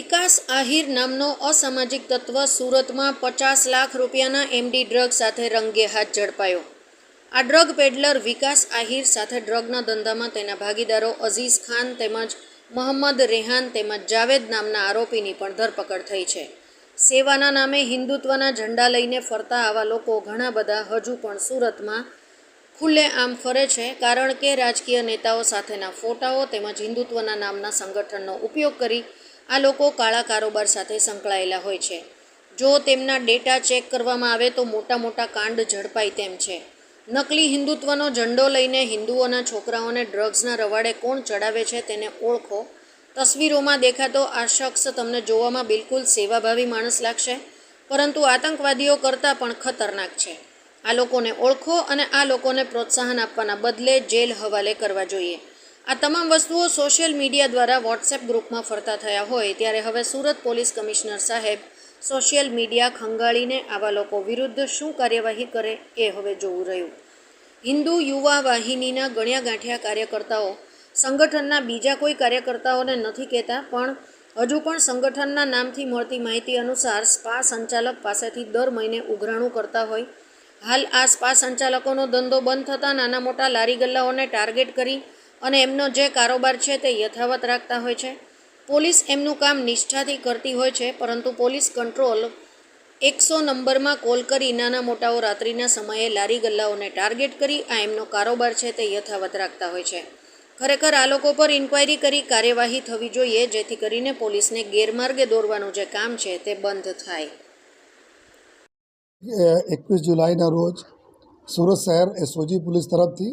વિકાસ આહિર નામનો અસામાજિક તત્વ સુરતમાં પચાસ લાખ રૂપિયાના એમડી ડ્રગ સાથે રંગે હાથ ઝડપાયો. આ ડ્રગ પેડલર વિકાસ આહિર સાથે ડ્રગના ધંધામાં તેના ભાગીદારો અઝીઝ ખાન તેમજ મોહમ્મદ રેહાન તેમજ જાવેદ નામના આરોપીની પણ ધરપકડ થઈ છે. સેવાના નામે હિન્દુત્વના ઝંડા લઈને ફરતા આવા લોકો ઘણા બધા હજુ પણ સુરતમાં ખુલ્લે આમ ફરે છે, કારણ કે રાજકીય નેતાઓ સાથેના ફોટાઓ તેમજ હિન્દુત્વના નામના સંગઠનનો ઉપયોગ કરી આ લોકો કાળા કારોબાર સાથે સંકળાયેલા હોય છે. જો તેમના ડેટા ચેક કરવામાં આવે તો મોટા મોટા કાંડ ઝડપાય તેમ છે. નકલી હિન્દુત્વનો ઝંડો લઈને હિન્દુઓના છોકરાઓને ડ્રગ્સના રવાડે કોણ ચડાવે છે તેને ઓળખો. તસવીરોમાં દેખાતો આ શખ્સ તમને જોવામાં બિલકુલ સેવાભાવી માણસ લાગશે, પરંતુ આતંકવાદીઓ કરતાં પણ ખતરનાક છે. આ લોકોને ઓળખો અને આ લોકોને પ્રોત્સાહન આપવાના બદલે જેલ હવાલે કરવા જોઈએ. આ તમામ વસ્તુઓ સોશિયલ મીડિયા દ્વારા વોટ્સએપ ગ્રુપમાં ફરતા થયા હોય ત્યારે હવે સુરત પોલીસ કમિશનર સાહેબ સોશિયલ મીડિયા ખંગાળીને આવા લોકો વિરુદ્ધ શું કાર્યવાહી કરે એ હવે જોવું રહ્યું. હિન્દુ યુવા વાહિનીના ગણ્યા ગાંઠ્યા કાર્યકર્તાઓ સંગઠનના બીજા કોઈ કાર્યકર્તાઓને નથી કહેતા, પણ હજુ પણ સંગઠનના નામથી મળતી માહિતી અનુસાર સ્પા સંચાલક પાસેથી દર મહિને ઉઘરાણું કરતા હોય. હાલ આ સ્પા સંચાલકોનો ધંધો બંધ થતાં નાના મોટા લારી ગલ્લાઓને ટાર્ગેટ કરી અને એમનો જે કારોબાર છે તે યથાવત રાખતા હોય છે. પોલીસ એમનું કામ નિષ્ઠાથી કરતી હોય છે, પરંતુ પોલીસ કંટ્રોલ એકસો નંબરમાં કોલ કરી નાના મોટાઓ રાત્રિના સમયે લારી ગલ્લાઓને ટાર્ગેટ કરી આ એમનો કારોબાર છે તે યથાવત રાખતા હોય છે. ખરેખર આ લોકો પર ઇન્ક્વાયરી કરી કાર્યવાહી થવી જોઈએ, જેથી કરીને પોલીસને ગેરમાર્ગે દોરવાનું જે કામ છે તે બંધ થાય. એકવીસ જુલાઈના રોજ સુરત શહેર એસઓજી પોલીસ તરફથી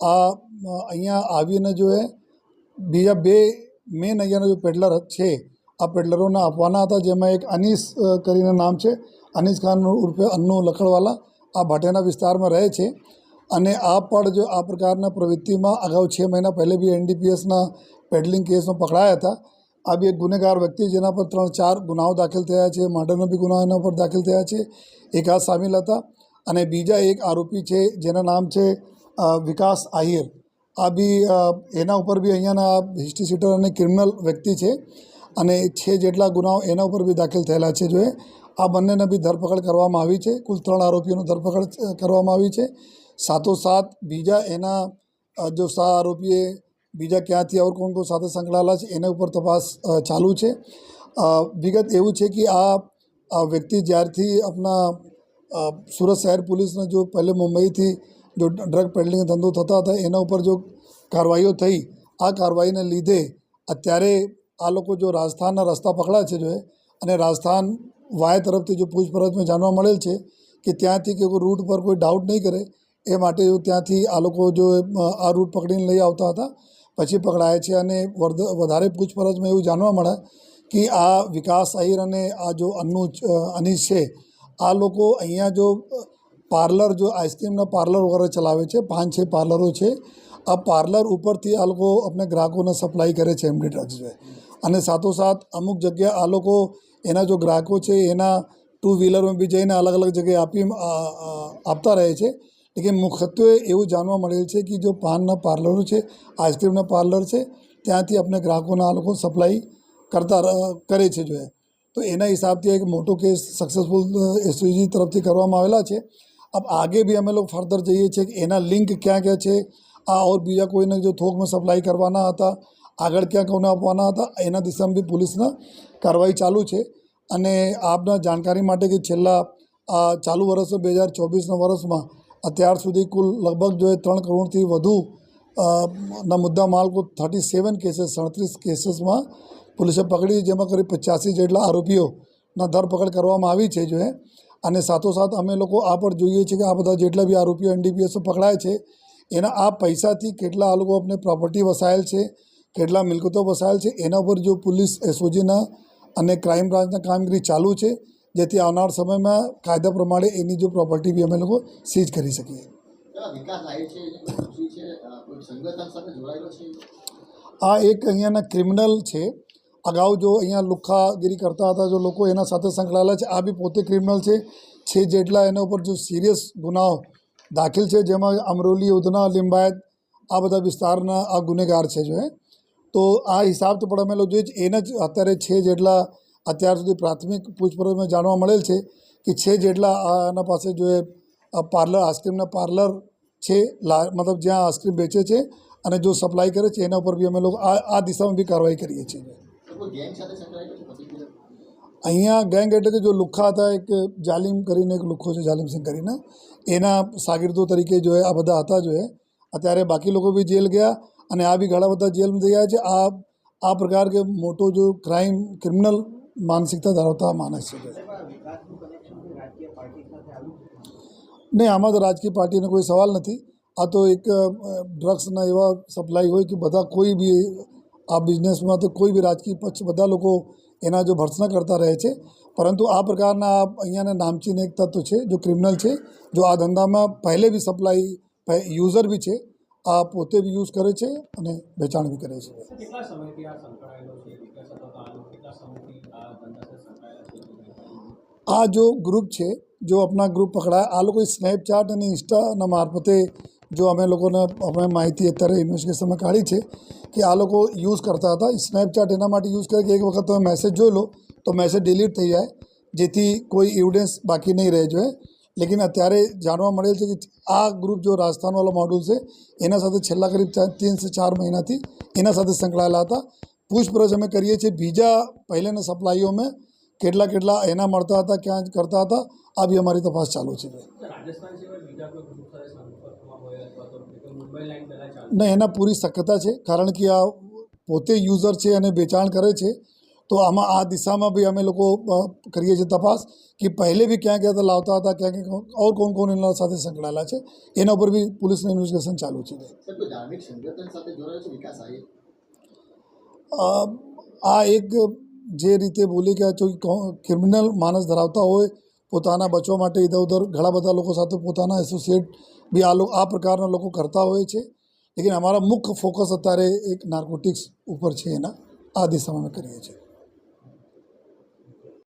આ અહીંયા આવીને જો એ બીજા બે મેન અહીંયાના જો પેડલર છે, આ પેડલરોને આપવાના હતા, જેમાં એક અનીસ કરીને નામ છે. અનીસ ખાન ઉર્ફે અન્નુ લખડવાલા આ ભાટેના વિસ્તારમાં રહે છે. અને આ પણ જો આ પ્રકારના પ્રવૃત્તિમાં અગાઉ છ મહિના પહેલે બી એનડીપીએસના પેડલિંગ કેસમાં પકડાયા હતા. આ બી એક ગુનેગાર વ્યક્તિ જેના પર ત્રણ ચાર ગુનાઓ દાખલ થયા છે, મર્ડરના બી ગુનાઓ એના પર દાખલ થયા છે. એક આ સામેલ હતા. અને બીજા એક આરોપી છે, જેના નામ છે વિકાસ આહિર. આ બી એના ઉપર બી અહીંયાના હિસ્ટ્રી સીટર અને ક્રિમિનલ વ્યક્તિ છે અને છે જેટલા ગુનાઓ એના ઉપર બી દાખલ થયેલા છે જો આ બંનેને બી ધરપકડ કરવામાં આવી છે. કુલ ત્રણ આરોપીઓની ધરપકડ કરવામાં આવી છે. સાથોસાથ બીજા એના જો સા આરોપીએ બીજા ક્યાંથી ઓર કોણ કોણ સાથે સંકળાયેલા છે એના ઉપર તપાસ ચાલુ છે. વિગત એવું છે કે આ વ્યક્તિ જ્યારથી આપણા સુરત શહેર પોલીસને જો પહેલે મુંબઈથી જો ડ્રગ પેડલિંગ ધંધો થતા હતા, એના ઉપર જો કાર્યવાહીઓ થઈ, આ કાર્યવાહીને લીધે અત્યારે આ લોકો જો રાજસ્થાનના રસ્તા પકડ્યા છે જો અને રાજસ્થાન વાય તરફથી જો પૂછપરછમાં જાણવા મળેલ છે કે ત્યાંથી કે રૂટ પર કોઈ ડાઉટ નહીં કરે, એ માટે ત્યાંથી આ લોકો જો આ રૂટ પકડીને લઈ આવતા હતા, પછી પકડાય છે અને વધારે પૂછપરછમાં એવું જાણવા મળે કે આ વિકાસ આહિર અને આ જો અન્નુ અનીશ છે, આ લોકો અહીંયા જો પાર્લર જો આઈસ્ક્રીમના પાર્લર વગેરે ચલાવે છે, પાંચ, છ પાર્લરો છે, આ પાર્લર ઉપરથી આ લોકો આપણે ગ્રાહકોને સપ્લાય કરે છે એમડી ડ્રગ્સ છે અને સાથોસાથ અમુક જગ્યા આ લોકો એના જો ગ્રાહકો છે એના ટુ વ્હીલરમાં બી જઈને અલગ અલગ જગ્યાએ આપી આપતા રહે છે. લેકિન મુખ્યત્વે એવું જાણવા મળેલ છે કે જો પાનના પાર્લરો છે આઈસ્ક્રીમના પાર્લર છે, ત્યાંથી આપણે ગ્રાહકોને આ લોકો સપ્લાય કરતા કરે છે જો તો એના હિસાબથી એક મોટો કેસ સક્સેસફુલ એસઓજી તરફથી કરવામાં આવેલા છે. अब आगे भी અમે લોકો ફર્ધર જઈએ છીએ કે એના લિંક ક્યાં ક્યાં છે આ ઓર બીજા કોઈને જો થોકમાં સપ્લાય કરવાના હતા આગળ ક્યાં કોને આપવાના હતા એના દિશામાં બી પોલીસના કાર્યવાહી ચાલુ છે અને આપના જાણકારી માટે કે છેલ્લા આ ચાલુ વર્ષ બે હજાર ચોવીસના વર્ષમાં અત્યાર સુધી કુલ લગભગ જો એ ત્રણ કરોડથી વધુ અ, ના મુદ્દા માલ કુલ થર્ટી સેવન કેસીસ સડત્રીસ કેસીસમાં પોલીસે પકડી જેમાં કરી પચાસી જેટલા આરોપીઓના ધરપકડ કરવામાં આવી છે જો એ અને સાથોસાથ અમે લોકો આ પણ જોઈએ છીએ કે આ બધા જેટલા બી આરોપીઓ એનડીપીએસ પકડાય છે એના આ પૈસાથી કેટલા આ લોકો આપણે પ્રોપર્ટી વસાયેલ છે કેટલા મિલકતો વસાયેલ છે એના પર જો પોલીસ એસઓજીના અને ક્રાઇમ બ્રાન્ચના કામગીરી ચાલુ છે જેથી આવનાર સમયમાં કાયદા પ્રમાણે એની જો પ્રોપર્ટી બી અમે લોકો સીઝ કરી શકીએ. આ એક અહીંયાના ક્રિમિનલ છે અગાઉ જો અહીંયા લુખ્ખાગીરી કરતા હતા, જો લોકો એના સાથે સંકળાયેલા છે, આ બી પોતે ક્રિમિનલ છે. છે જેટલા એના ઉપર જો સિરિયસ ગુનાઓ દાખલ છે, જેમાં અમરોલી, ઉધના, લિંબાયત, આ બધા વિસ્તારના આ ગુનેગાર છે જો તો આ હિસાબ તો પણ અમે લોકો જોઈએ એને જ અત્યારે છે જેટલા અત્યાર સુધી પ્રાથમિક પૂછપરછમાં જાણવા મળેલ છે કે છે જેટલા આના પાસે જો એ પાર્લર, આઈસ્ક્રીમના પાર્લર છે મતલબ જ્યાં આઈસ્ક્રીમ વેચે છે અને જો સપ્લાય કરે છે, એના ઉપર બી અમે લોકો આ આ દિશામાં બી કાર્યવાહી કરીએ છીએ. અહીંયા ગેંગ એટલે કે જો લુખ્ખા હતા એક જાલિમ કરીને, એક લુખ્ખો છે જાલિમસિંહ કરીને, એના સાગીરદો તરીકે જો આ બધા હતા જો અત્યારે બાકી લોકો બી જેલ ગયા અને આ બી ઘણા બધા જેલમાં ગયા છે. આ આ પ્રકાર કે મોટો જો ક્રાઇમ ક્રિમિનલ માનસિકતા ધરાવતા માણસ છે. નહીં, આમાં તો રાજકીય પાર્ટીનો કોઈ સવાલ નથી. આ તો એક ડ્રગ્સના એવા સપ્લાય હોય કે બધા કોઈ બી આ બિઝનેસમાં તો કોઈ બી રાજકીય પક્ષ બધા લોકો એના જો ભર્સના કરતા રહે છે. પરંતુ આ પ્રકારના અહીંયાના નામચીન એક તત્વ છે જો ક્રિમિનલ છે જો આ ધંધામાં પહેલે બી સપ્લાય યુઝર બી છે આ પોતે બી યુઝ કરે છે અને વેચાણ બી કરે છે. આ જો ગ્રુપ છે જો આપણા ગ્રુપ પકડાય આ લોકો સ્નેપચેટ અને ઇન્સ્ટાના મારફતે જો અમે લોકોને અમે માહિતી અત્યારે ઇન્વેસ્ટિગેશનમાં કાઢી છે કે આ લોકો યુઝ કરતા હતા સ્નેપચેટ એના માટે યુઝ કરે કે એક વખત તમે મેસેજ જોઈ લો તો મેસેજ ડિલીટ થઈ જાય જેથી કોઈ એવિડન્સ બાકી નહીં રહે જોઈએ લેકિન અત્યારે જાણવા મળેલ છે કે આ ગ્રુપ જો રાજસ્થાનવાળો મોડ્યુલ છે એના સાથે છેલ્લા કરીબ ચાર તીનથી ચાર મહિનાથી એના સાથે સંકળાયેલા હતા પૂછપરછ અમે કરીએ છીએ બીજા પહેલાંના સપ્લાઈઓમાં કેટલા કેટલા એના મળતા હતા ક્યાં કરતા હતા આ બી અમારી તપાસ ચાલુ છે તો રાજસ્થાન સિવાય બીજા કોઈ ગ્રુપ સાથે સંપર્કમાં હોય અથવા તો કે મુંબઈ લાઈન પહેલાં ચાલુ ને એના પૂરી શક્યતા છે કારણ કે આ પોતે યુઝર છે અને વેચાણ કરે છે. તો આમાં આ દિશામાં બી અમે લોકો અ, કરીએ છીએ તપાસ કે પહેલે બી ક્યાં ક્યાં લાવતા હતા ક્યાં ક્યાં ઓર કોણ કોણ એના સાથે સંકળાયેલા છે. એના ઉપર બી પોલીસનું ઇન્વેસ્ટિગેશન ચાલુ છે. સર કોઈ ધાર્મિક સંગઠન સાથે જોડાયેલો છે વિકાસ આયે? અ, આ એક જે રીતે બોલી ગયા છો ક્રિમિનલ માણસ ધરાવતા હોય પોતાના બચવા માટે ઇધર ઉધર ઘણા બધા લોકો સાથે પોતાના એસોસિએટ બી આ આ પ્રકારના લોકો કરતા હોય છે. લેકિન અમારા મુખ્ય ફોકસ અત્યારે એક નાર્કોટિક્સ ઉપર છે એના. આ દિશામાં અમે કરીએ છીએ.